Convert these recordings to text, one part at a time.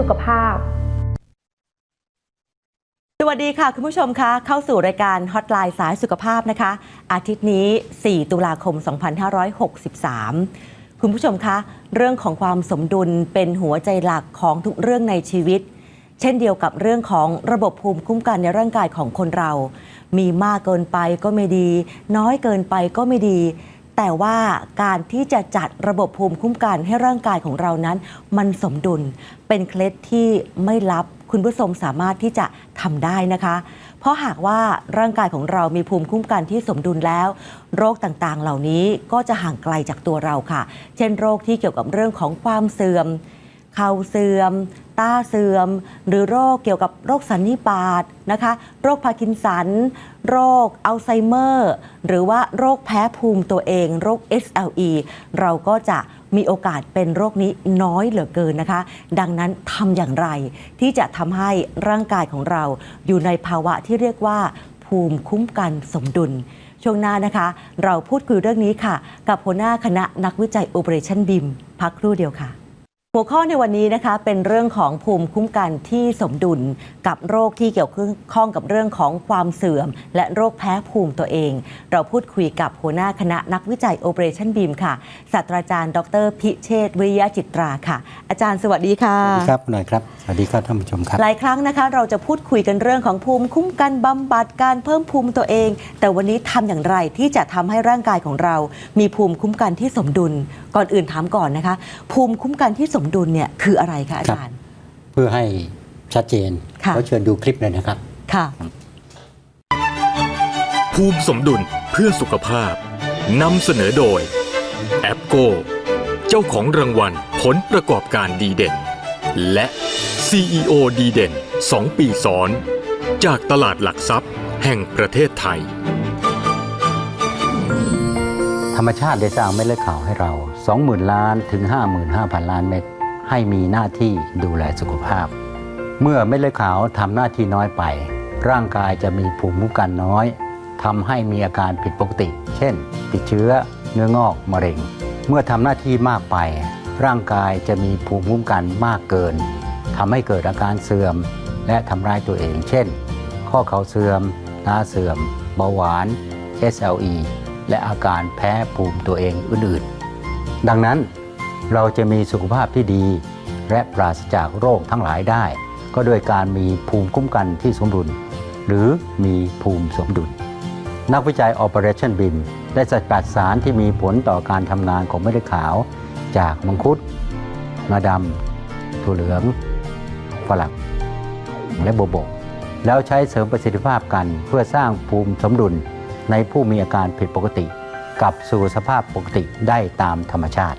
สุขภาพ สวัสดีค่ะ คุณผู้ชมคะเข้าสู่รายการฮอตไลน์สายสุขภาพนะคะ อาทิตย์นี้ 4 ตุลาคม 2563 คุณผู้ชมคะ เรื่องของความสมดุลเป็นหัวใจหลักของทุกเรื่องในชีวิต เช่นเดียวกับเรื่องของระบบภูมิคุ้มกันในร่างกายของคนเรา มีมากเกินไปก็ไม่ดี น้อยเกินไปก็ไม่ดี แต่ว่าการที่จะจัดระบบภูมิคุ้มกันให้ร่างกายของเรานั้น มันสมดุลเป็นเคล็ดที่ไม่ลับคุณผู้ชมสามารถที่จะทำได้นะคะ เพราะหากว่าร่างกายของเรามีภูมิคุ้มกันที่สมดุลแล้ว โรคต่างๆ เหล่านี้ก็จะห่างไกลจากตัวเราค่ะ เช่นโรคที่เกี่ยวกับเรื่องของความเสื่อม เข่าเสื่อม ตาเสื่อม หรือโรคเกี่ยวกับโรคสันนิบาตนะคะ โรคพาร์กินสัน โรคอัลไซเมอร์ หรือว่าโรคแพ้ภูมิตัวเอง โรค SLE เราก็จะมีโอกาสเป็นโรคนี้น้อยเหลือเกินนะคะ ดังนั้นทำอย่างไร ที่จะทำให้ร่างกายของเราอยู่ในภาวะที่เรียกว่า ภูมิคุ้มกันสมดุลช่วงหน้านะคะ เราพูดคุยเรื่องนี้ค่ะ กับหัวหน้าคณะนักวิจัย Operation BIM พักครู่เดียวค่ะ หัวข้อในวันนี้นะคะเป็นเรื่องของภูมิคุ้มกันที่สมดุลกับโรคที่เกี่ยวข้องกับเรื่องของความเสื่อม และโรคแพ้ภูมิตัวเอง เราพูดคุยกับหัวหน้าคณะนักวิจัย Operation BIM ค่ะศาสตราจารย์ ดร พิเชษฐ์วิริยะจิตราค่ะ อาจารย์สวัสดีค่ะสวัสดีครับคุณหน่อยครับสวัสดีครับท่านผู้ชมครับ หลายครั้งนะคะเราจะพูดคุยกันเรื่องของภูมิคุ้มกันบำบัดการเพิ่มภูมิตัวเอง แต่วันนี้ทำอย่างไรที่จะทำให้ร่างกายของเรา มีภูมิคุ้มกันที่สมดุลก่อนอื่นถามก่อนนะคะ ภูมิคุ้มกันที่สมดุลเนี่ยคืออะไรคะอาจารย์ เพื่อให้ชัดเจนค่ะก็เชิญดูคลิปเลยนะครับ ค่ะ ภูมิสมดุลเพื่อสุขภาพนำเสนอโดยแอปโกเจ้าของรางวัลผลประกอบการดีเด่น และ CEO ดีเด่น 2 ปีซ้อน จากตลาดหลักทรัพย์แห่งประเทศไทยธ รรมชาติได้สร้างเม็ดเลือดขาวให้เรา 20,000 ล้านถึง 55,000 ล้านเม็ดให้มีหน้าที่ดูแลสุขภาพ เมื่อเม็ดเลือดขาวทำหน้าที่น้อยไป ร่างกายจะมีภูมิคุ้มกันน้อยทำให้มีอาการผิดปกติ เช่น ติดเชื้อ เนื้องอกมะเร็ง เมื่อทำหน้าที่มากไป ร่างกายจะมีภูมิคุ้มกันมากเกินทำให้เกิดอาการเสื่อม และทำร้ายตัวเอง เช่น ข้อเข่าเสื่อมตาเสื่อม เบาหวาน SLE และอาการแพ้ภูมิตัวเองอื่นๆ ดังนั้นเราจะมีสุขภาพที่ดี และปราศจากโรคทั้งหลายได้ ก็โดยการมีภูมิคุ้มกันที่สมดุล หรือมีภูมิสมดุล นักวิจัย Operation BIM ได้สกัดสารที่มีผลต่อการทำงานของเม็ดขาว จากมังคุดงาดำถั่วเหลืองฝรั่งและโบวบแล้วใช้เสริมประสิทธิภาพกันเพื่อสร้างภูมิสมดุล ในผู้มีอาการผิดปกติกลับสู่สภาพปกติได้ตามธรรมชาติ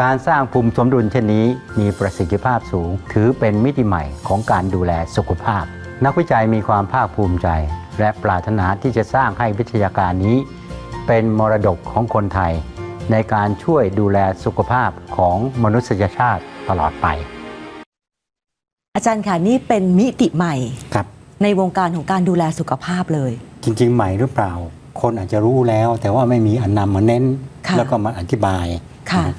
การสร้างภูมิสมดุลเช่นนี้มีประสิทธิภาพสูง ถือเป็นมิติใหม่ของการดูแลสุขภาพ นักวิจัยมีความภาคภูมิใจ และปรารถนาที่จะสร้างให้วิทยาการนี้ เป็นมรดกของคนไทย ในการช่วยดูแลสุขภาพของมนุษยชาติตลอดไป อาจารย์ค่ะนี่เป็นมิติใหม่ครับในวงการของการดูแลสุขภาพเลย จริง ๆ ใหม่หรือเปล่า คนอาจจะรู้แล้ว แต่ว่าไม่มีอันนำมาเน้น ค่ะแล้วก็มาอธิบายค่ะ นะ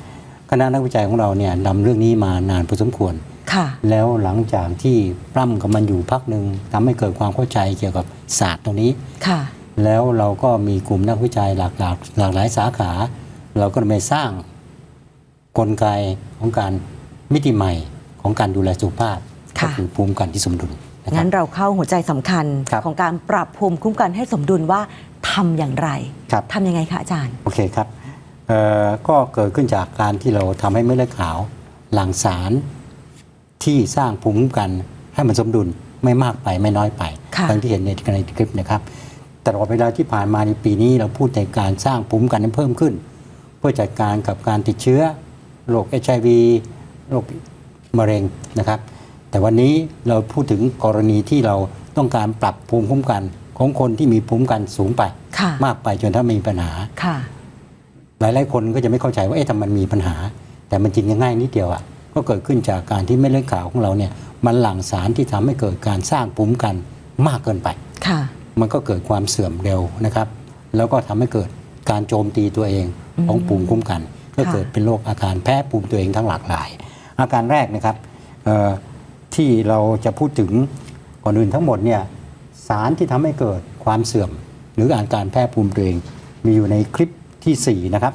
คณะนักวิจัยของเราเนี่ยนำเรื่องนี้มานานพอสมควร ค่ะ แล้วหลังจากที่ปล้ำกับมันอยู่พักหนึ่งทำให้เกิดความเข้าใจเกี่ยวกับศาสตร์ตรงนี้ ค่ะ แล้วเราก็มีกลุ่มนักวิจัยหลากหลากหลากหลายสาขา เราก็ไปสร้างกลไกของการมิติใหม่ของการดูแลสุขภาพ ค่ะ ก็คือภูมิคุ้มกันที่สมดุลนะครั งั้บนเราเข้าหัวใจสำคัญครับของการปรับภูมิคุ้มกันให้สมดุลว่าทำอย่างไรครับทำยังไงคะอาจารย์ โอเคครับเอ่อก็เกิดขึ้นจากการที่เราทำให้เม็ดเลือดขาวหลั่งสารที่สร้างภูมิคุ้มกันให้มันสมดุลไม่มากไปไม่น้อยไปค่ะดังที่เห็นในในคลิปนะครับตลอดเวลาที่ผ่านมาในปีนี้เราพูดในการสร้างภูมิคุ้มกันให้เพิ่มขึ้น เพื่อจัดการกับการติดเชื้อโรคเอชไอวีโรคมะเร็งนะครับ แต่วันนี้เราพูดถึงกรณีที่เราต้องการปรับภูมิคุ้มกันของคนที่มีภูมิคุ้มกันสูงไปค่ะมากไปจนถ้ามีปัญหาค่ะหลายๆคนก็จะไม่เข้าใจว่าเอ๊ะทำไมมันมีปัญหา แต่มันจริงง่ายนิดเดียวอะ่ะก็เกิดขึ้นจากการที่เม็ดเลือดขาวของเราเนี่ยมันหลั่งสารที่ทำให้เกิดการสร้างภูมิคุ้มกันมากเกินไปค่ะมันก็เกิดความเสื่อมเร็วนะครับ แล้วก็ทำให้เกิดการโจมตีตัวเองของภูมิคุ้มกัน ก็ค่ะเกิดเป็นโรคอาการแพ้ภูมิตัวเองทั้งหลากหลาย อาการแรกนะครับเอ่อ ที่เราจะพูดถึงก่อนอื่นทั้งหมดเนี่ยสารที่ทำให้เกิดความเสื่อม หรืออาการแพ้ภูมิตัวเอง มีอยู่ในคลิปทีสี่4 นะครับ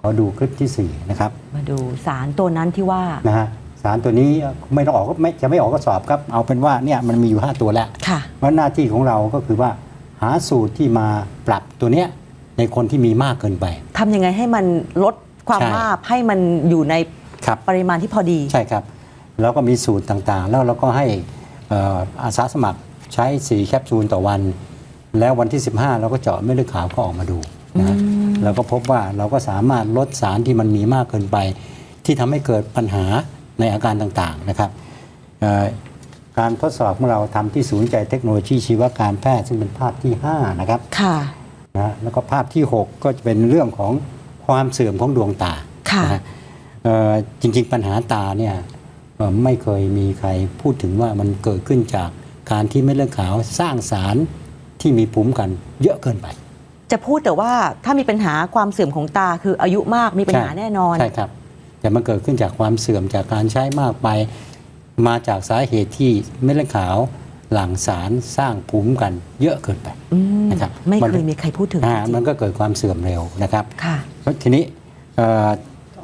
ขอดูคลิปทีสี่4นะครับมาดูสารตัวนั้นที่ว่านะฮะสารตัวนี้ไม่ต้องออกก็ไม่จะไม่ออกก็สอบครับ เอาเป็นว่าเนี่ยมันมีอยู่ 5 ตัวแล้วค่ะเพราะหน้าที่ของเราก็คือว่าหาสูตรที่มาปรับตัวเนี้ยในคนที่มีมากเกินไปทำยังไงให้มันลดความใช่มากให้มันอยู่ในครับปริมาณที่พอดีใช่ครับ แล้วก็มีสูตรต่างๆ แล้วเราก็ให้เอ่ออาสาสมัครใช้ 4 แคปซูลต่อวัน แล้ววันที่ 15 เราก็เจาะเม็ดเลือดขาวก็ออกมาดูนะฮะเราก็พบว่าเราก็สามารถลดสารที่มันมีมากเกินไป ที่ทำให้เกิดปัญหาในอาการต่างๆนะครับเอ่อการทดสอบของเราทำที่ศูนย์วิจัยเทคโนโลยีชีวการแพทย์ซึ่งเป็นภาพที่ 5 นะครับค่ะนะแล้วก็ภาพที่ 6 ก็จะเป็นเรื่องของความเสื่อมของดวงตาค่ะนะฮะเอ่อจริงๆปัญหาตาเนี่ยเอ่อ ไม่เคยมีใครพูดถึงว่ามันเกิดขึ้นจากการที่เม็ดเลือดขาวสร้างสารที่มีภูมิคุ้มกันเยอะเกินไป จะพูดแต่ว่าถ้ามีปัญหาความเสื่อมของตาคืออายุมากมีปัญหาใช่แน่นอนใช่ครับ แต่มันเกิดขึ้นจากความเสื่อมจากการใช้มากไป มาจากสาเหตุที่เม็ดเลือดขาวหลั่งสารสร้างภูมิคุ้มกันเยอะเกินไปอืมนะครับไม่มันเคยมีใครพูดถึงอ่าจริงๆมันก็เกิดความเสื่อมเร็วนะครับค่ะแล้วทีนี้เอ่อ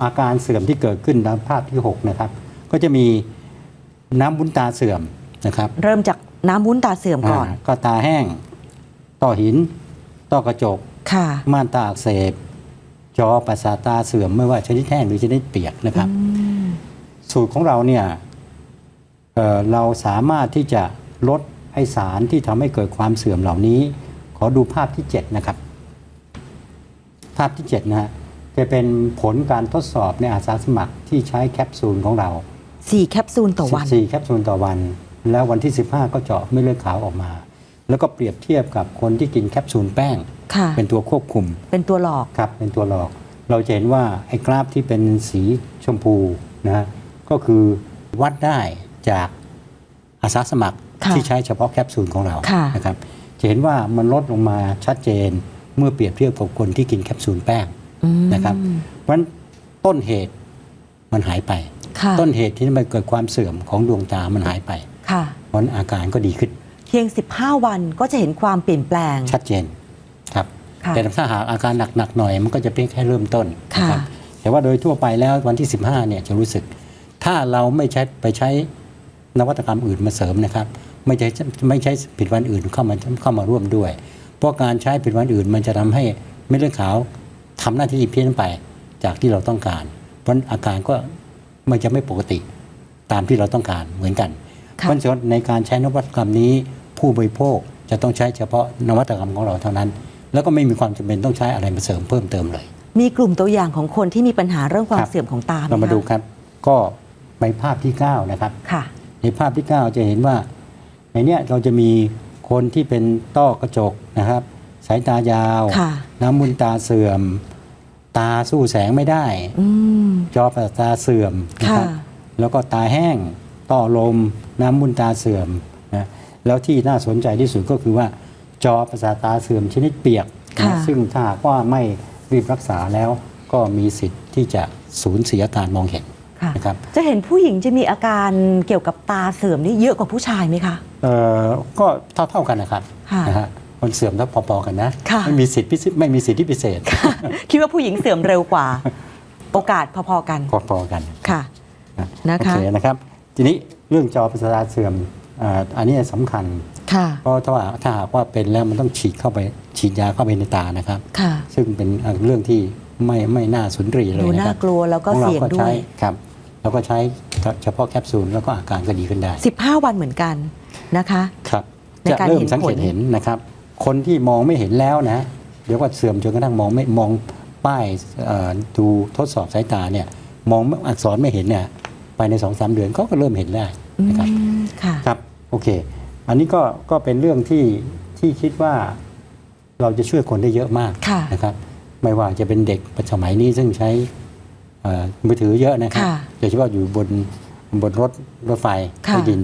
อาการเสื่อมที่เกิดขึ้นตามภาพที่ 6 นะครับ ก็จะมีน้ำวุ้นตาเสื่อมนะครับเริ่มจากน้ำวุ้นตาเสื่อมก่อนาก็ตาแห้งต่อหินต่อกระจก ค่ะ ม่านตาอักเสบ จอประสาทตาเสื่อม ไม่ว่าชนิดแห้งหรือชนิดเปียกนะครับ สูตรของเราเนี่ยเอ่อเราสามารถที่จะลดไอสารที่ทำให้เกิดความเสื่อมเหล่านี้ ขอดูภาพที่ 7 นะครับ ภาพที่ 7 นะฮะจะเป็นผลการทดสอบในอาสาสมัครที่ใช้แคปซูลของเรา สี่แคปซูลต่อวัน 14 แคปซูลต่อวัน แล้ววันที่ 15 ก็เจาะเม็ดเลือดขาวออกมา แล้วก็เปรียบเทียบกับคนที่กินแคปซูลแป้ง ค่ะ เป็นตัวควบคุมเป็นตัวหลอก ครับเป็นตัวหลอก เราจะเห็นว่าไอ้กราฟที่เป็นสีชมพูนะฮะก็คือวัดได้จากอาสาสมัครค่ะที่ใช้เฉพาะแคปซูลของเราค่ะ นะครับจะเห็นว่ามันลดลงมาชัดเจนเมื่อเปรียบเทียบกับคนที่กินแคปซูลแป้ง อืม นะครับ เพราะฉะนั้นต้นเหตุมันหายไปค่ะ ต้นเหตุที่ทำให้เกิดความเสื่อมของดวงตามันหายไปค่ะเพราะฉะนั้นอาการก็ดีขึ้น เพียง 15 วันก็จะเห็นความเปลี่ยนแปลง ชัดเจนครับค่ะแต่ถ้าหากอาการหนักๆหน่อยมันก็จะเพียงแค่เริ่มต้นค่ะนะครับแต่ว่าโดยทั่วไปแล้ววันที่ 15เนี่ยจะรู้สึก ถ้าเราไม่ใช้ไปใช้นวัตกรรมอื่นมาเสริมนะครับไม่ใช้ไม่ใช้ผลิดวันอื่นเข้ามาเข้ามาร่วมด้วย เพราะการใช้ผลิดวันอื่นมันจะทำให้เม็ดเลือดขาวทำหน้าที่เพี้ยนไปจากที่เราต้องการ เพราะฉะนั้นอาการก็ มันจะไม่ปกติตามที่เราต้องการเหมือนกันค่ะเพราะฉะนั้นในการใช้นวัตกรรมนี้ ผู้บริโภคจะต้องใช้เฉพาะนวัตกรรมของเราเท่านั้น แล้วก็ไม่มีความจำเป็นต้องใช้อะไรมาเสริมเพิ่มเติมเลย มีกลุ่มตัวอย่างของคนที่มีปัญหาเรื่องความครับเสื่อมของตาไหเรามาคะดูครับ ก็ในภาพที่ 9 นะครับค่ะ ในภาพที่ 9 จะเห็นว่า ในเนี้ยเราจะมีคนที่เป็นต้อกระจกนะครับ สายตายาวค่ะน้ำมุนตาเสื่อม ตาสู้แสงไม่ได้อืมจอประสาทตาเสื่อมนะครับค่ะแล้วก็ตาแห้งต้อลม น้ำมุนตาเสื่อมนะแล้วที่น่าสนใจที่สุดก็คือว่า จอประสาทตาเสื่อมชนิดเปียกนะค่ะซึ่งถ้าหากว่าไม่รีบรักษาแล้วก็มีสิทธิ์ที่จะสูญเสียการมองเห็นค่ะนะครับจะเห็นผู้หญิงจะมีอาการเกี่ยวกับตาเสื่อมนี่เยอะกว่าผู้ชายไหมคะเอ่อก็เท่าเท่าๆกันนะครับค่ะนะฮะ มันเสื่อมแล้วพอๆกันนะค่ะไม่มีสิทธิ์พิเศษไม่มีสิทธิพิเศษ คิดว่าผู้หญิงเสื่อมเร็วกว่า โอกาสพอๆกันพอๆกันค่ะนะคะโอเคนะครับ ทีนี้เรื่องจอประสาทตาเสื่อมอ่าอันนี้สำคัญค่ะเพราะถ้าว่าถ้าหากว่าเป็นแล้วมันต้องฉีดเข้าไปฉีดยาเข้าไปในตานะครับค่ะซึ่งเป็นเรื่องที่ไม่ไม่น่าสุนทรีเลยดูนะน่าครับกลัวแล้วก็ของราเสี่ยงด้ใช้วยครับเราก็ใช้เฉพาะแคปซูลแล้วก็อาการก็ดีขึ้นได้ 15 วันเหมือนกันนะคะ ครับในจะการเริ่มเห็นสังเกตผลเห็นนะครับ คนที่มองไม่เห็นแล้วนะ เดี๋ยวก็เสื่อมจนกระทั่งมองไม่มองป้ายเอ่อดูทดสอบสายตาเนี่ยมองอักษรไม่เห็นเนี่ยภายในสองสามเดือนเขาก็เริ่มเห็นได้นะครับอืมค่ะครับโอเค อันนี้ก็ก็เป็นเรื่องที่ที่คิดว่าเราจะช่วยคนได้เยอะมากค่ะนะครับ ไม่ว่าจะเป็นเด็กสมัยนี้ซึ่งใช้เอ่อมือถือเยอะนะครับค่ะโดยเฉพาะอยู่บนบนรถรถไฟค่ะใต้ดิน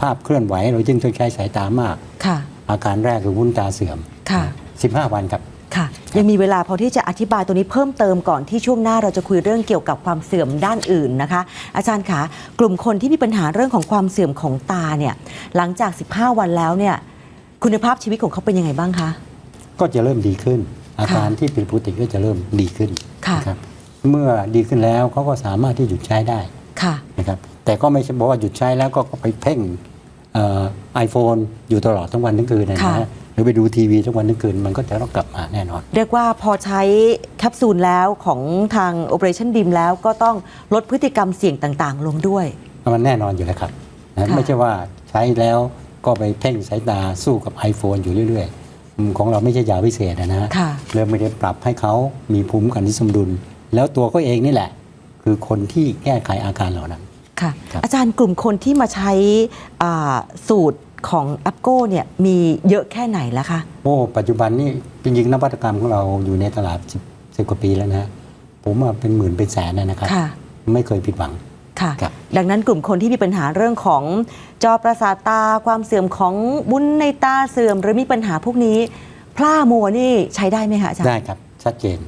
ภาพเคลื่อนไหวเราจึงต้องใช้สายตามากค่ะ อาการแรกคือวุ้นตาเสื่อม ค่ะ 15 วันครับ ค่ะ ยังมีเวลาพอที่จะอธิบายตัวนี้เพิ่มเติมก่อนที่ช่วงหน้าเราจะคุยเรื่องเกี่ยวกับความเสื่อมด้านอื่นนะคะ อาจารย์คะกลุ่มคนที่มีปัญหาเรื่องของความเสื่อมของตาเนี่ยหลังจาก 15 วันแล้วเนี่ยคุณภาพชีวิตของเขาเป็นยังไงบ้างคะ ก็จะเริ่มดีขึ้น อาการที่ผิดปกติก็จะเริ่มดีขึ้นค่ะ นะครับเมื่อดีขึ้นแล้วเขาก็สามารถที่หยุดใช้ได้ค่ะ นะครับแต่ก็ไม่ใช่บอกว่าหยุดใช้แล้วก็ไปเพ่ง ไอโฟนอยู่ตลอดทั้งวันทั้งคืนนะค่ะฮะหรือไปดูทีวีทั้งวันทั้งคืนมันก็จะต้องกลับมาแน่นอน เรียกว่าพอใช้แคปซูลแล้วของทาง Operation BIM แล้วก็ต้องลดพฤติกรรมเสี่ยงต่างๆ ลงด้วย มันแน่นอนอยู่แล้วครับนะค่ะไม่ใช่ว่าใช้แล้วก็ไปเพ่งสายตาสู้กับ iPhone อยู่เรื่อยๆอืมของเราไม่ใช่ยาวิเศษนะฮะค่ะเริ่มไม่ได้ปรับให้เขามีภูมิคุ้มกันที่สมดุล แล้วตัวเขาเองนี่แหละ คือคนที่แก้ไขอาการเหล่านั้น ค่ะครับอาจารย์กลุ่มคนที่มาใช้อ่าสูตรของแอปโก้เนี่ยมีเยอะแค่ไหนแล้วคะโอ้ปัจจุบันนี่จริงๆนวัตกรรมของเราอยู่ในตลาด10 10กว่าปีแล้วนะผมว่าเป็นหมื่นเป็นแสนนะนะครับค่ะไม่เคยผิดหวังค่ะครับดังนั้นกลุ่มคนที่มีปัญหาเรื่องของจอประสาทตาความเสื่อมของบุ้นในตาเสื่อม หรือมีปัญหาพวกนี้พร่ามัวนี่ใช้ได้ไหมคะอาจารย์ได้ครับชัดเจน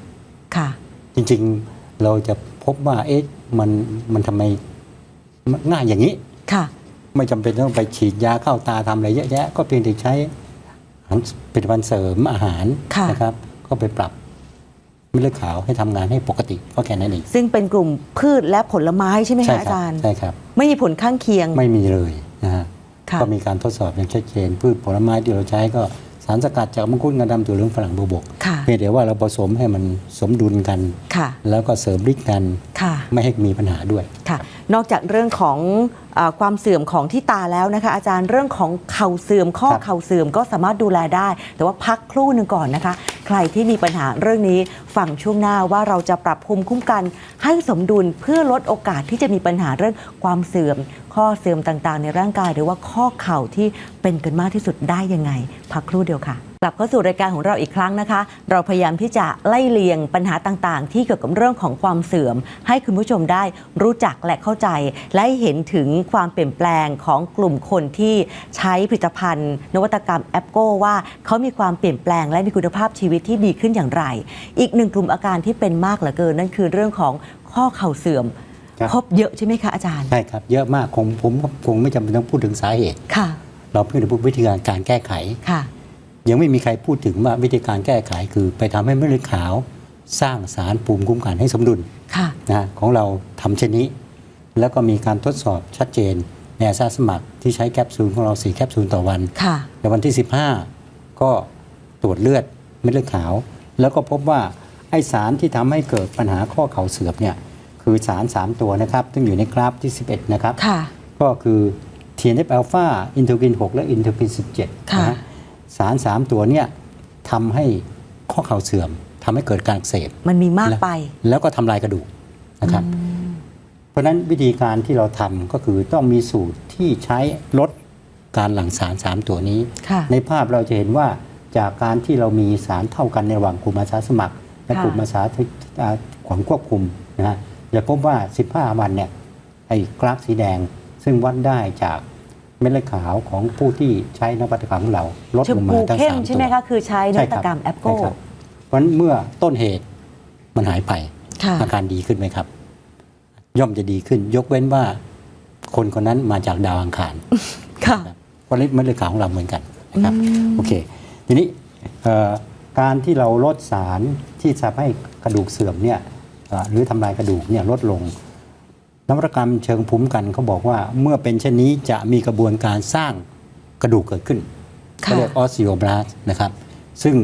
ค่ะ จริงๆเราจะพบว่าเอ๊ะมันมันทำไมมัน ง่ายอย่างนี้ ค่ะ ไม่จำเป็นต้องไปฉีดยาเข้าตาทำอะไรเยอะแยะ ก็เพียงแต่ใช้อาหารผลิตภัณฑ์เสริมอาหารค่ะ นะครับ ก็ไปปรับเม็ดเลือดขาวให้ทำงานให้ปกติก็แค่นั้นเองซึ่งเป็นกลุ่มพืชและผลไม้ใช่ไหมใช่คะคอารัจารย์ ใช่ครับ ไม่มีผลข้างเคียง ไม่มีเลยนะฮะค่ะ ก็มีการทดสอบอย่างชัดเจน พืชผลไม้ที่เราใช้ก็ สารสกัดจากมังคุดงาดำตัวเหลืองฝรั่งบวบกค่ะเพียงแต่ว่าเราผสมให้มันสมดุลกันค่ะแล้วก็เสริมฤทธิ์กันค่ะไม่ให้มีปัญหาด้วยค่ะนอกจากเรื่องของอา ความเสื่อมของที่ตาแล้วนะคะ อาจารย์เรื่องของเข่าเสื่อมข้อครับเข่าเสื่อมก็สามารถดูแลได้ แต่ว่าพักครู่หนึ่งก่อนนะคะ ใครที่มีปัญหาเรื่องนี้ฟังช่วงหน้าว่าเราจะปรับภูมิคุ้มกัน ให้สมดุลเพื่อลดโอกาสที่จะมีปัญหาเรื่องความเสื่อม ข้อเสื่อมต่างๆ ในร่างกาย หรือว่าข้อเข่าที่เป็นกันมากที่สุดได้ยังไง พักครู่เดียวค่ะ กลับเข้าสู่รายการของเราอีกครั้งนะคะ เราพยายามที่จะไล่เลียงปัญหาต่างๆ ที่เกี่ยวกับเรื่องของความเสื่อม ให้คุณผู้ชมได้รู้จักและเข้าใจ และเห็นถึงความเปลี่ยนแปลงของกลุ่มคนที่ใช้ผลิตภัณฑ์ นวัตกรรมแอปโก้ว่าเขามีความเปลี่ยนแปลงและมีคุณภาพชีวิตที่ดีขึ้นอย่างไร อีกหนึ่งกลุ่มอาการที่เป็นมากเหลือเกินนั่นคือเรื่องของข้อเข่าเสื่อมครับพบเยอะใช่ไหมคะอาจารย์ใช่ครับเยอะมากคงผมคงไม่จำเป็นต้องพูดถึงสาเหตุค่ะ เราเพียงแต่พูดวิธีการการแก้ไขค่ะ ยังไม่มีใครพูดถึงว่าวิธีการแก้ไขคือ ไปทำให้เม็ดเลือดขาวสร้างสารภูมิคุ้มกันให้สมดุลค่ะนะของเราทำเช่นนี้ แล้วก็มีการทดสอบชัดเจนในอาสาสมัครที่ใช้แคปซูลของเรา4แคปซูลต่อวันค่ะในวันที่ 15 ก็ตรวจเลือดเม็ดเลือดขาว แล้วก็พบว่าไอสารที่ทำให้เกิดปัญหาข้อเข่าเสื่อมเนี่ยคือสาร 3 ตัวนะครับซึ่งอยู่ในกราฟที่ 11 นะครับค่ะก็คือ TNF อ l p h a อินเทอร์กิน 6 และอินเทอร์กิน 17ค่ะนะฮะ สาร 3 ตัวเนี่ยทำให้ข้อเข่าเสื่อมทำให้เกิดการอักเสบมันมีมากไป แล้วก็ทำลายกระดูกนะครับ เพราะฉะนั้นวิธีการที่เราทำก็คือต้องมีสูตรที่ใช้ลดการหลั่งสาร 3 ตัวนี้ค่ะในภาพเราจะเห็นว่าจากการที่เรามีสารเท่ากันในระหว่างกลุ่มอาสาสมัคร และค่ะกลุ่มอาสาที่อ่าของควบคุมนะฮะจะพบว่า 15 วันเนี่ยไอ้กราฟสีแดงซึ่งวัดได้จาก เม็ดเลือดขาวของผู้ที่ใช้นวัตกรรมของเราลดชลมงมาพูทั้งเข้มสามใช่ตัไหมวคะคือใช้นวัตกรรมแอปโก้ ใช่ครับเพราะฉะนั้นเมื่อต้นเหตุมันหายไป ค่ะ อาการดีขึ้นไหมครับ ย่อมจะดีขึ้น ยกเว้นว่า คนคนนั้นมาจากดาวอังคาร ค่ะ ครับเพราะเม็ดเลือดขาวของเราเหมือนกันนะครับโอเค ทีนี้เอ่อการที่เราลดสารที่ทำให้กระดูกเสื่อมเนี่ยเอ่อหรือทำลายกระดูกเนี่ยลดลง นวัตกรรมเชิงภูมิคุ้มกันเขาบอกว่าเมื่อเป็นเช่นนี้จะมีกระบวนการสร้างกระดูกเกิดขึ้นค่ะเขาเรียกออสซิโอบลาสนะครับ ซึ่ง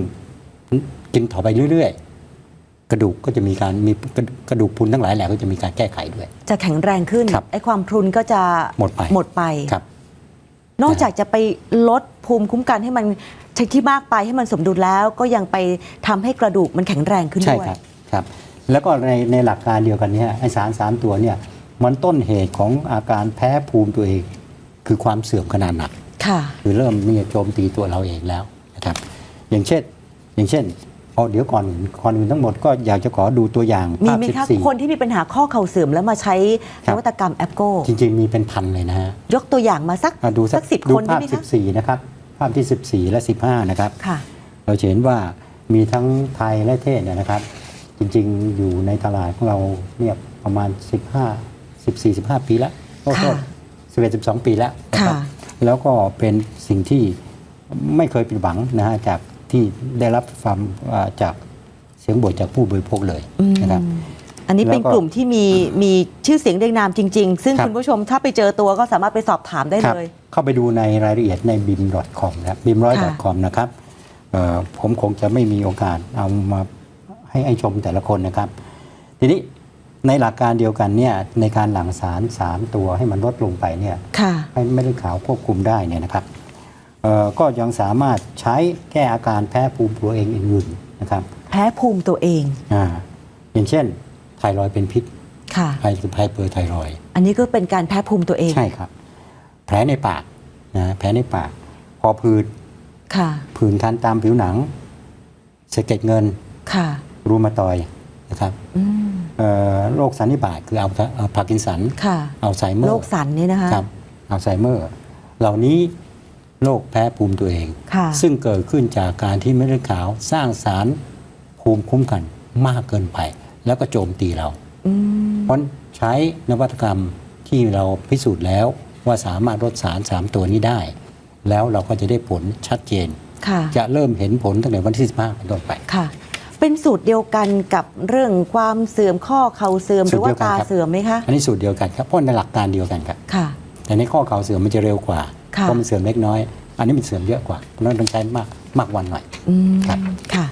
กินต่อไปเรื่อยๆ กระดูกก็จะมีการมีกระกระดูกพรุนทั้งหลายแหละก็จะมีการแก้ไขด้วย จะแข็งแรงขึ้นครับไอ้ความพรุนก็จะหมดไปหมดไปครับ นอกจากจะไปลดภูมิคุ้มกันให้มันที่มากไปให้มันสมดุลแล้วก็ยังไปทำให้กระดูกมันแข็งแรงขึ้นใช่ด้วยครับครับ แล้วก็ในในหลักการเดียวกันเนี้ไอสารสามตัวเนี่ย มันต้นเหตุของอาการแพ้ภูมิตัวเอง คือความเสื่อมขนาดหนักค่ะคือเริ่มมีโจมตีตัวเราเองแล้วนะครับ อย่างเช่นอย่างเช่นเอาเดี๋ยวก่อนอื่นก่อนอื่นทั้งหมดก็อยากจะขอดูตัวอย่างมีภาพไหมคะ14คนที่มีปัญหาข้อเข่าเสื่อมแล้วมาใช้ครันบวัตกรรมแอปโก้จริง ๆ มีเป็นพันเลยนะฮะยกตัวอย่างมาสักอะดูสัสักสิบดูคนได้ภาพไหมคะ14นะครับภาพที่14และ15นะครับ ค่ะ เราจะเห็นว่ามีทั้งไทยและเทศเนี่ยนะครับ จริงๆอยู่ในตลาดของเราเนี่ยประมาณ 15 14 15 ปีแล้วโอ้โทษ11 12 ปีแล้วนะครับค่ะแล้วก็เป็นสิ่งที่ไม่เคยผิดหวังนะฮะจากที่ได้รับความอ่าจากเสียงบ่นจากผู้บริโภคเลยนะครับอันนี้เป็นแล้วก็กลุ่มที่มีมีชื่อเสียงเรียงนามจริง ๆ ซึ่งครับคุณผู้ชมถ้าไปเจอตัวก็สามารถไปสอบถามได้ครับเลย เข้าไปดูในรายละเอียดใน bim.com นะครับ bim100.com นะครับเอ่อผมคงจะไม่มีโอกาสเอามาให้ให้ชมแต่ละคนนะครับ ทีนี้ ในหลักการเดียวกันเนี่ยในการหลั่งสาร 3 ตัวให้มันลดลงไปเนี่ยค่ะให้ไม่ได้ขาวควบคุมได้เนี่ยนะครับเอ่อก็ยังสามารถใช้แก้อาการแพ้ภูมิตัวเองอื่นๆนะครับ แพ้ภูมิตัวเองอ่าอย่างเช่นไทรอยด์เป็นพิษค่ะไฮไฮเปอร์ไทรอยด์อันนี้ก็เป็นการแพ้ภูมิตัวเองใช่ครับ แผลในปากนะแผลในปากพอพืดค่ะ ผื่นคันตามผิวหนังสะเก็ดเงินค่ะรูมาตอยด์ นะครับอืมเอ่อโรคสันนิบาตคือเอาเอาพาร์กินสันค่ะอัลไซเมอร์โรคสันนี่นะคะครับอัลไซเมอร์ เหล่านี้โรคแพ้ภูมิตัวเองค่ะซึ่งเกิดขึ้นจากการที่เม็ดเลือดขาวสร้างสารภูมิคุ้มกันมากเกินไป แล้วก็โจมตีเราอืมเพราะใช้นวัตกรรมที่เราพิสูจน์แล้วว่าสามารถลดสาร 3 ตัวนี้ได้ แล้วเราก็จะได้ผลชัดเจนค่ะจะเริ่มเห็นผลตั้งแต่วันที่ 15เป็นต้นไปค่ะ เป็นสูตรเดียวกันกับเรื่องความเสื่อมข้อเข่าเสื่อมหรือว่าสูตรเดียวกันตาครับเสื่อมไหมคะอันนี้สูตรเดียวกันครับเพราะในหลักการเดียวกันครับค่ะ แต่ในข้อเข่าเสื่อมมันจะเร็วกว่าค่ะเพราะมันเสื่อมเล็กน้อย อันนี้มันเสื่อมเยอะกว่าเพราะฉะนั้นต้องใช้มากมากวันหน่อยอืมครับค่ะ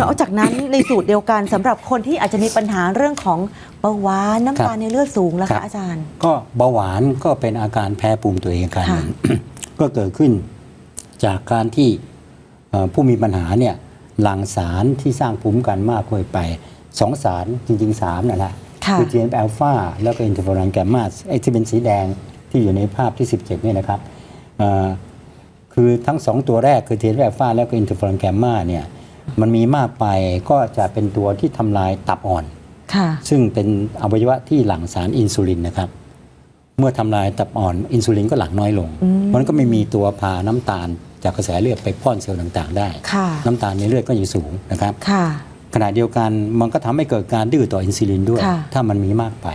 นอกจากนั้นในสูตรเดียวกันสำหรับคนที่อาจจะมีปัญหาเรื่องของเบาหวานน้ำตาลในเลือดสูงแล้วครัคะบอาจารย์ ก็เบาหวานก็เป็นอาการแพ้ภูมิตัวเองอาการหนึ่งก็เกิดขึ้นจากการที่เอ่อผู้มีปัญหาเนี่ย หลั่งสารที่สร้างภูมิคุ้มกันมากเกินไปสองสารจริงๆสามนั่นแหละค่ะอ TNF อลฟาแล้วก็อินเทอร์ฟอรอนแกมมาไอ้ที่เป็นสีแดงที่อยู่ในภาพที่ 17เนี่ยนะครับเอ่อคือทั้งสองตัวแรกคือ TNF อลฟาแล้วก็อินเทอร์ฟอรอนแกมมาเนี่ยมันมีมากไปก็จะเป็นตัวที่ทำลายตับอ่อนค่ะซึ่งเป็นอวัยวะที่หลั่งสารอินซูลินนะครับ เมื่อทำลายตับอ่อนอินซูลินก็หลั่งน้อยลงอืมมันก็ไม่มีตัวพาน้ำตาล จากกระแสเลือดไปป้อนเซลล์ต่างๆ ได้ ค่ะ น้ำตาลในเลือดก็อยู่สูงนะครับ ค่ะ ขณะเดียวกันมันก็ทำให้เกิดการดื้อต่ออินซูลินด้วย ค่ะ ถ้ามันมีมากไป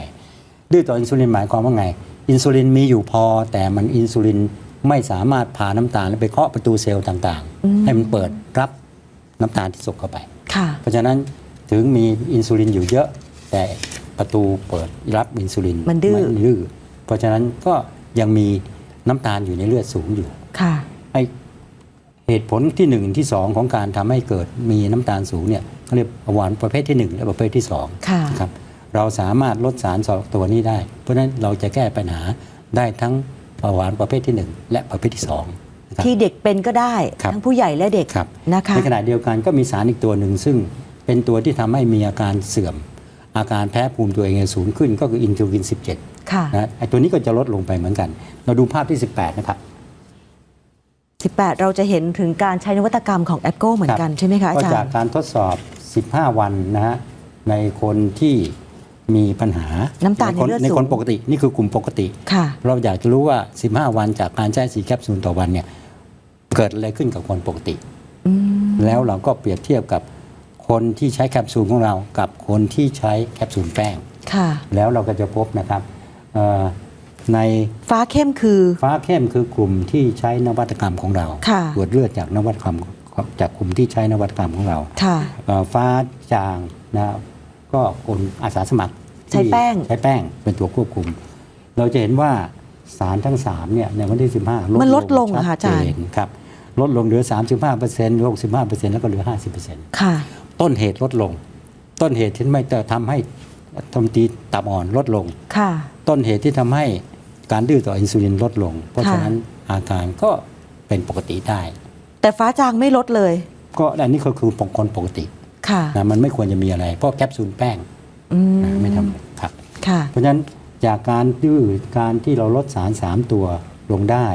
ดื้อต่ออินซูลินหมายความว่าไง อินซูลินมีอยู่พอ แต่มันอินซูลินไม่สามารถพาน้ำตาลไปเคาะประตูเซลล์ต่างอืมๆให้มันเปิดรับน้ำตาลที่ส่งเข้าไป ค่ะ เพราะฉะนั้นถึงมีอินซูลินอยู่เยอะ แต่ประตูเปิดรับอินซูลินมันดื้อ ดื้อเพราะฉะนั้นก็ยังมีน้ำตาลอยู่ในเลือดสูงอยู่ ค่ะ ไอ เหตุผลที่หนึ่งที่สองของการทำให้เกิดมีน้ำตาลสูงเนี่ยเขาเรียกเบาหวานประเภทที่หนึ่งและประเภทที่สองค่ะนะครับเราสามารถลดสารสองตัวนี้ได้ เพราะฉะนั้นเราจะแก้ปัญหาได้ทั้งเบาหวานประเภทที่หนึ่งและประเภทที่สองนะครับที่เด็กเป็นก็ได้ครับทั้งผู้ใหญ่และเด็กครับนะคะในขณะเดียวกันก็มีสารอีกตัวหนึ่งซึ่งเป็นตัวที่ทำให้มีอาการเสื่อม อาการแพ้ภูมิตัวเองสูงขึ้นก็คืออินเทอร์วิน 17ค่ะนะไอตัวนี้ก็จะลดลงไปเหมือนกัน เราดูภาพที่ 18 นะครับ 18 เราจะเห็นถึงการใช้นวัตกรรมของแอปโกเหมือนกันใช่ไหมคะอาก็จารจากย์การทดสอบ 15 วันนะฮะในคนที่มีปัญหาน้ำตาลในคนในเลือดในคนสูงปกตินี่คือกลุ่มปกติค่ะเราอยากจะรู้ว่า 15 วันจากการใช้สีแคปซูลต่อวันเนี่ยเกิดอะไรขึ้นกับคนปกติอืมแล้วเราก็เปรียบเทียบกับคนที่ใช้แคปซูลของเรากับคนที่ใช้แคปซูลแป้งค่ะแล้วเราก็จะพบนะครับเอ่อ ในฟ้าเข้มคือ ฟ้าเข้มคือกลุ่มที่ใช้นวัตกรรมของเราค่ะตรวจเลือดจากนวัตกรรมจากกลุ่มที่ใช้นวัตกรรมของเราค่ะเอ่อฟ้าจางนะครับก็คนอาสาสมัครที่ใช้แป้งใช้แป้งเป็นตัวควบคุม เราจะเห็นว่าสารทั้ง3เนี่ยในวันที่ 15 มันลดลงชัค่ะอาจารย์เจนครับลดลงเหลือ 35%เหลือ65%แล้วก็เหลือ 50%ค่ะต้นเหตุลดลง ต้นเหตุที่ไม่จะทำให้ทำตีตับอ่อนลดลงค่ะต้นเหตุที่ทำให้ การดื้อต่ออินซูลินลดลง เพราะค่ะฉะนั้นอาการก็เป็นปกติได้ แต่ฟ้าจางไม่ลดเลย ก็อันนี้ก็คือปกคนปกติค่ะนะมันไม่ควรจะมีอะไร เพราะแคปซูลแป้งอืมนะไม่ทำครับค่ะ เพราะฉะนั้นจากการดื้อการที่เราลดสาร 3 ตัวลงได้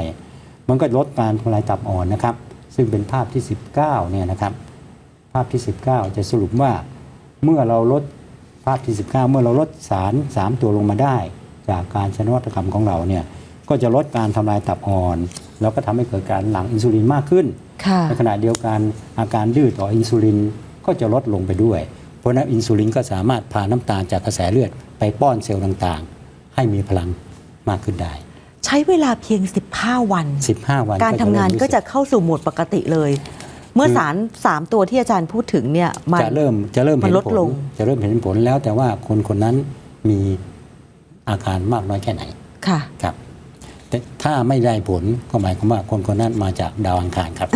มันก็ลดการทำลายตับอ่อนนะครับ ซึ่งเป็นภาพที่ 19เนี่ยนะครับภาพที่ 19 จะสรุปว่าเมื่อเราลดภาพที่ 19 เมื่อเราลดสาร 3 ตัวลงมาได้ จากการใช้นวัตกรรมของเราเนี่ยก็จะลดการทำลายตับอ่อน แล้วก็ทำให้เกิดการหลั่งอินซูลินมากขึ้นค่ะในขณะเดียวกันอาการดื้อต่ออินซูลินก็จะลดลงไปด้วย เพราะฉะนั้นอินซูลินก็สามารถพาน้ำตาลจากกระแสเลือดไปป้อนเซลล์ต่างๆ ให้มีพลังมากขึ้นได้ ใช้เวลาเพียง 15 วัน 15 วัน การทำงานเริ่มก็รู้สึจะเข้าสู่โหมดปกติเลย เมื่อคือสารสามตัวที่อาจารย์พูดถึงเนี่ยมันจะเริ่มจะเริ่มมันเห็นลดผลลงจะเริ่มเห็นผลแล้วแต่ว่าคนคนนั้นมี อาการมากน้อยแค่ไหนค่ะครับแต่ถ้าไม่ได้ผลก็หมายความว่าคนคนนั้นมาจากดาวอังคารครับ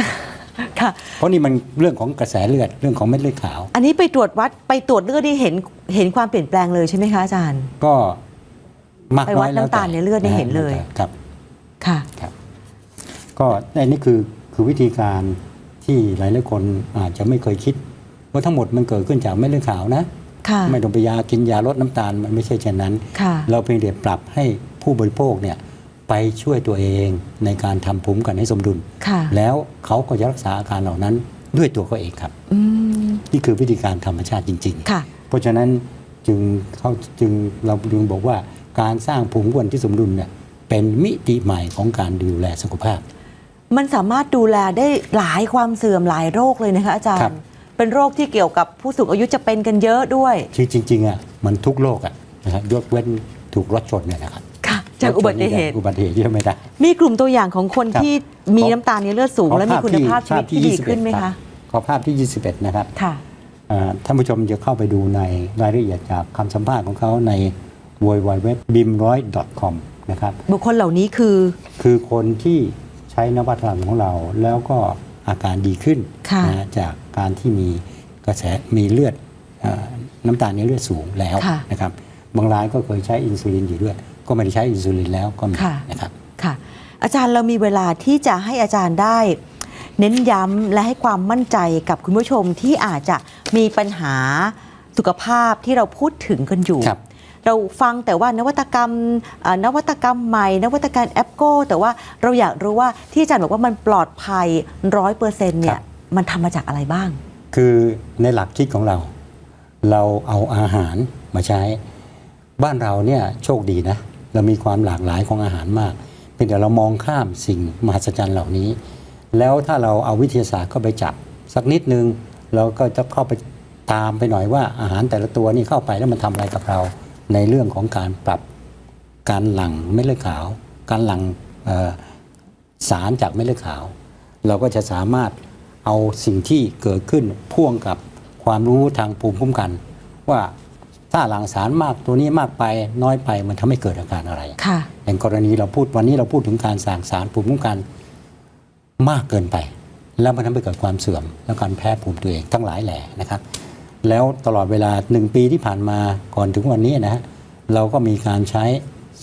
ค่ะ เพราะนี่มันเรื่องของกระแสเลือดเรื่องของเม็ดเลือดขาว อันนี้ไปตรวจวัดไปตรวจเลือดนี่เห็นเห็นความเปลี่ยนแปลงเลยใช่ไหมคะอาจารย์ ก็มากไปน้วัอดยแล้วน้ำตาลในเลือดนี่ะฮะเห็นเลย ครับ ค่ะ ครับก็ในนี่คือคือวิธีการที่หลายหลายๆคนอาจจะไม่เคยคิดว่าทั้งหมดมันเกิดขึ้นจากเม็ดเลือดขาวนะค่ะ ไม่ต้องไปยากินยาลดน้ำตาลมันไม่ใช่เช่นนั้นค่ะเราเพียงแต่ปรับให้ผู้บริโภคเนี่ยไปช่วยตัวเองในการทำภูมิคุ้มกันให้สมดุลค่ะแล้วเขาก็จะรักษาอาการเหล่านั้นด้วยตัวเขาเองครับอืมนี่คือวิธีการธรรมชาติจริงค่ะๆเพราะฉะนั้นจึงเขาจึงเราจึงบอกว่าการสร้างภูมิคุ้มกันที่สมดุลเนี่ยเป็นมิติใหม่ของการดูแลสุขภาพ มันสามารถดูแลได้หลายความเสื่อมหลายโรคเลยนะคะอาจารครัย์บ เป็นโรคที่เกี่ยวกับผู้สูงอายุจะเป็นกันเยอะด้วย ที่จริงๆอะมันทุกโรคอะนะครับยกเว้นถูกรถชนเนี่ยนะครับค่ะจากอุบัติเหตุ อุบัติเหตุที่ไม่ได้ มีกลุ่มตัวอย่างของคนครับที่มีน้ำตาลในเลือดสูงขอและมีคุณภาพชีวิตที่ดี21ขึ้นไหมรัคะบขอภาพที่ 21 นะครับค่ะอ่าท่านผู้ชมจะเข้าไปดูในรายละเอียดจากคำสัมภาษณ์ของเขาใน w w w b i m 1 0 0 com นะครับบุคคลเหล่านี้คือ คือคนที่ใช้นวัตกรรมของเราแล้วก็ อาการดีขึ้นค่ะนะจากการที่มีกระแสมีเลือดเออน้ำตาลในเลือดสูงแล้วค่ะนะครับบางรายก็เคยใช้อินซูลินอยู่ด้วย ก็ไม่ได้ใช้อินซูลินแล้วก็มีค่ะนะครับค่ะ อาจารย์เรามีเวลาที่จะให้อาจารย์ได้ เน้นย้ำและให้ความมั่นใจกับคุณผู้ชมที่อาจจะมีปัญหาสุขภาพที่เราพูดถึงกันอยู่ครับ เราฟังแต่ว่านวัตกรรมเอ่อนวัตกรรมใหม่ นวัตกรรมแอปโก้ แต่ว่าเราอยากรู้ว่าที่อาจารย์บอกว่ามันปลอดภัยร้อยเปอร์เซ็นต์เนี่ครัยบมันทำมาจากอะไรบ้าง คือในหลักคิดของเรา เราเอาอาหารมาใช้ บ้านเราเนี่ยโชคดีนะ เรามีความหลากหลายของอาหารมากเพียงแต่เรามองข้ามสิ่งมหัศจรรย์เหล่านี้ แล้วถ้าเราเอาวิทยาศาสตร์เข้าไปจับ สักนิดนึง เราก็จะเข้าไปตามไปหน่อยว่าอาหารแต่ละตัวนี่เข้าไปแล้วมันทำอะไรกับเรา ในเรื่องของการปรับการหลั่งเม็ดเลือดขาว การหลั่งเอ่อสารจากเม็ดเลือดขาว เราก็จะสามารถเอาสิ่งที่เกิดขึ้นพ่วงกับความรู้ทางภูมิคุ้มกัน ว่าถ้าหลั่งสารมากตัวนี้มากไปน้อยไปมันทำให้เกิดอาการอะไรค่ะอย่างกรณีเราพูดวันนี้เราพูดถึงการสั่งสารภูมิคุ้มกันมากเกินไป แล้วมันทำให้เกิดความเสื่อมและการแพ้ภูมิตัวเองทั้งหลายแหล่นะครับ แล้วตลอดเวลาหนึ่งปีที่ผ่านมาก่อนถึงวันนี้นะฮะเราก็มีการใช้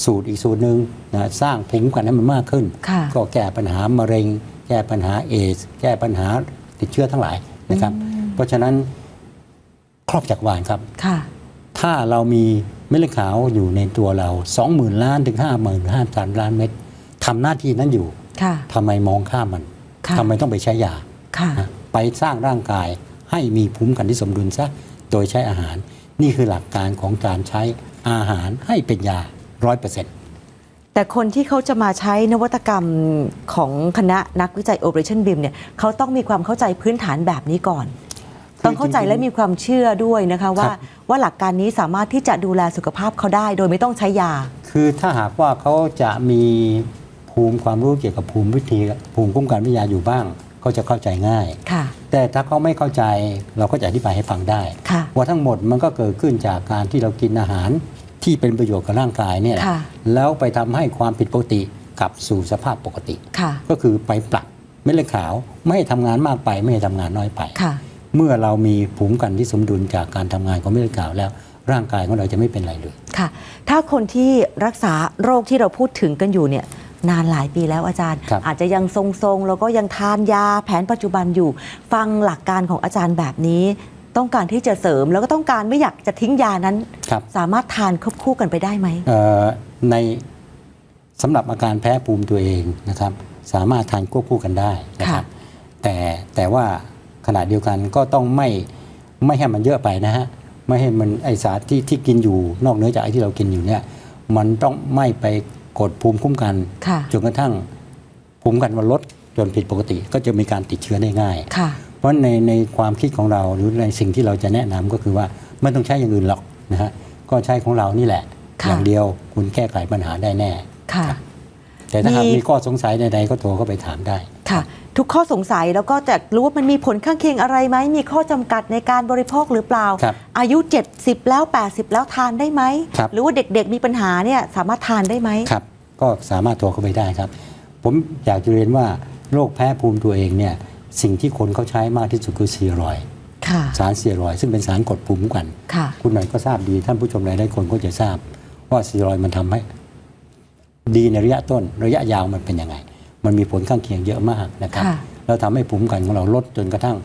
สูตรอีกสูตรหนึ่งนะสร้างภูมิคุ้มกันให้มันมากขึ้นค่ะก็แก้ปัญหามะเร็ง แก้ปัญหาเอสแก้ปัญหาติดเชื้อทั้งหลายนะครับ เพราะฉะนั้นครอบจักรวาลครับค่ะถ้าเรามีเม็ดเลือดขาวอยู่ในตัวเรา 20,000 ล้านถึง 55,000ล้านเม็ดทำหน้าที่นั้นอยู่ค่ะทำไมมองข้ามมันค่ะทำไมต้องไปใช้ยาค่ะนะไปสร้างร่างกาย ให้มีภูมิคุ้มกันที่สมดุลซะโดยใช้อาหาร นี่คือหลักการของการใช้อาหารให้เป็นยาร้อยเปอร์เซ็นต์แต่คนที่เขาจะมาใช้นวัตกรรมของคณะนักวิจัย Operation BIM เนี่ยเขาต้องมีความเข้าใจพื้นฐานแบบนี้ก่อน ต้องเข้าใจและมีความเชื่อด้วยนะคะว่าครับว่าหลักการนี้สามารถที่จะดูแลสุขภาพเขาได้ โดยไม่ต้องใช้ยา คือถ้าหากว่าเขาจะมีภูมิความรู้เกี่ยวกับภูมิวิธีภูมิคุ้มกันวิทยาอยู่บ้าง เขาจะเข้าใจง่าย ค่ะแต่ถ้าเขาไม่เข้าใจเราก็จะอธิบายให้ฟังได้ ค่ะ ว่าทั้งหมดมันก็เกิดขึ้นจากการที่เรากินอาหารที่เป็นประโยชน์กับร่างกายเนี่ยแหละค่ะ แล้วไปทำให้ความผิดปกติกลับสู่สภาพปกติ ค่ะ ก็คือไปปรับเม็ดเลือดขาว ไม่ให้ทำงานมากไป ไม่ให้ทำงานน้อยไป ค่ะ เมื่อเรามีภูมิคุ้มกันที่สมดุลจากการทำงานของเม็ดเลือดขาวแล้ว ร่างกายของเราจะไม่เป็นไรเลย ค่ะ ถ้าคนที่รักษาโรคที่เราพูดถึงกันอยู่เนี่ย นานหลายปีแล้วอาจารย์ ครับ อาจจะยังทรงๆ แล้วก็ยังทานยาแผนปัจจุบันอยู่ ฟังหลักการของอาจารย์แบบนี้ ต้องการที่จะเสริมแล้วก็ต้องการไม่อยากจะทิ้งยานั้น ครับสามารถทานควบคู่กันไปได้ไหม เอ่อในสำหรับอาการแพ้ภูมิตัวเองนะครับ สามารถทานควบคู่กันได้นะครับแต่แต่ว่าขณะเดียวกันก็ต้องไม่ไม่ให้มันเยอะไปนะฮะไม่ให้มันไอสารที่ที่กินอยู่นอกเหนือจากไอที่เรากินอยู่เนี่ยมันต้องไม่ไป กดภูมิคุ้มกันค่ะจนกระทั่งภูมิคุ้มกันมันลดจนผิดปกติ ก็จะมีการติดเชื้อได้ง่ายค่ะเพราะในในความคิดของเราหรือในสิ่งที่เราจะแนะนำก็คือว่าไม่ต้องใช้อย่างอื่นหรอกนะฮะก็ใช้ของเรานี่แหละค่ะอย่างเดียวคุณแก้ไขปัญหาได้แน่ค่ะแต่ถ้าหากมีมีข้อสงสัยใดๆก็โทรเข้าไปถามได้ค่ะ ทุกข้อสงสัยแล้วก็จะรู้ว่ามันมีผลข้างเคียงอะไรไหม มีข้อจำกัดในการบริโภคหรือเปล่า ครับอายุ 70 แล้ว 80 แล้วทานได้ไหม ครับ หรือว่าเด็กๆมีปัญหาเนี่ยสามารถทานได้ไหม ครับ ก็สามารถโทรเข้าไปได้ครับ ผมอยากจะเรียนว่าโรคแพ้ภูมิตัวเองเนี่ยสิ่งที่คนเขาใช้มากที่สุดคือสเซียรอยด์ค่ะ สารสเซียรอยด์ซึ่งเป็นสารกดภูมิคุ้มกัน ค่ะ คุณหน่อยก็ทราบดีท่านผู้ชมหลายๆคนก็จะทราบว่าสเซียรอยด์มันทำให้ ดีในระยะต้นระยะยาวมันเป็นยังไง มันมีผลข้างเคียงเยอะมากนะครับค่ะแล้วทำให้ภูมิคุ้มกันของเราลดจนกระทั่ง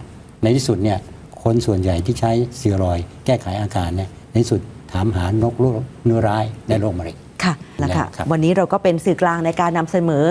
ในที่สุดเนี่ยคนส่วนใหญ่ที่ใช้สเซียรอยด์แก้ไขอาการเนี่ยในที่สุดถามหานกโรคเนื้อร้ายและโรคมะเร็ง ค่ะแล้วค่ะครับ วันนี้เราก็เป็นสื่อกลางในการนำเสนอ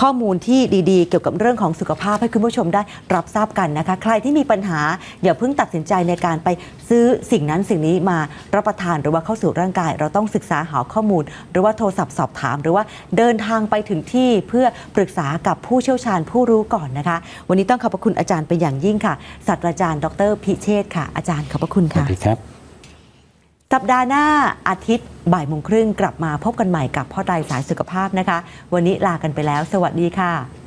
ข้อมูลที่ดีๆ เกี่ยวกับเรื่องของสุขภาพให้คุณผู้ชมได้รับทราบกันนะคะ ใครที่มีปัญหาอย่าเพิ่งตัดสินใจในการไปซื้อสิ่งนั้นสิ่งนี้มารับประทานหรือว่าเข้าสู่ร่างกาย เราต้องศึกษาหาข้อมูล หรือว่าโทรศัพท์สอบถาม หรือว่าเดินทางไปถึงที่เพื่อปรึกษากับผู้เชี่ยวชาญผู้รู้ก่อนนะคะ วันนี้ต้องขอบพระคุณอาจารย์เป็นอย่างยิ่งค่ะศาสตราจารย์ดรพิเชษฐ์ค่ะอาจารย์ขอบพระคุณสวัค่ะ สดีครับ สัปดาห์หน้าอาทิตย์บ่ายโมงครึ่งกลับมาพบกันใหม่กับพ่อไตรสายสุขภาพนะคะ วันนี้ลากันไปแล้ว สวัสดีค่ะ